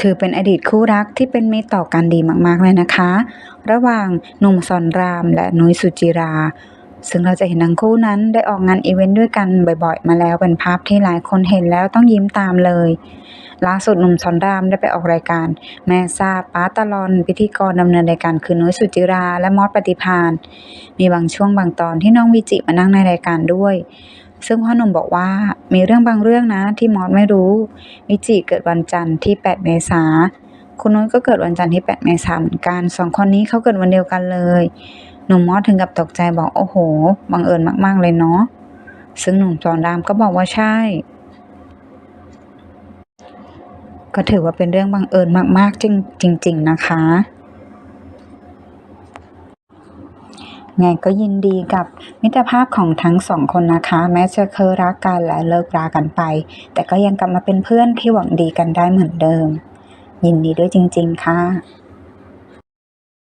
ถือเป็นอดีตคู่รักที่เป็นมิตรต่อกันดีมากๆเลยนะคะ ระหว่างหนุ่มสอนรามและนุ้ยสุจิรา ซึ่งเราจะเห็นทั้งคู่นั้นได้ออกงานอีเวนต์ด้วยกันบ่อยๆ มาแล้วเป็นภาพที่หลายคนเห็นแล้วต้องยิ้มตามเลยล่าสุดหนุ่มสอนรามได้ไปออกรายการ แม่ทราบป้าตะลอนพิธีกรดำเนินรายการคือนุ้ยสุจิราและมอสปฏิพานมีบางช่วงบางตอนที่น้องวิจิมานั่งในรายการด้วย ซึ่งพ่อหนุ่มบอกว่ามีเรื่องบางเรื่องนะที่มอสไม่รู้วิจิเกิดวันจันทร์ที่ 8 เมษาคุณนุ้ยก็เกิดวันจันทร์ที่ 8 เมษายนเหมือนกันสองคนนี้เขาเกิดวันเดียวกันเลยหนุ่มมอสถึงกับตกใจบอกโอ้โหบังเอิญมากๆเลยเนาะซึ่งหนุ่มจอนรามก็บอกว่าใช่ ก็ถือว่าเป็นเรื่องบังเอิญมากๆจริงจริง ๆ นะคะ ไงก็ยินดีกับมิตรภาพของทั้งสองคนนะคะ แม้จะเคยรักกันและเลิกรากันไป แต่ก็ยังกลับมาเป็นเพื่อนที่หวังดีกันได้เหมือนเดิม ยินดีด้วยจริง ๆ ค่ะ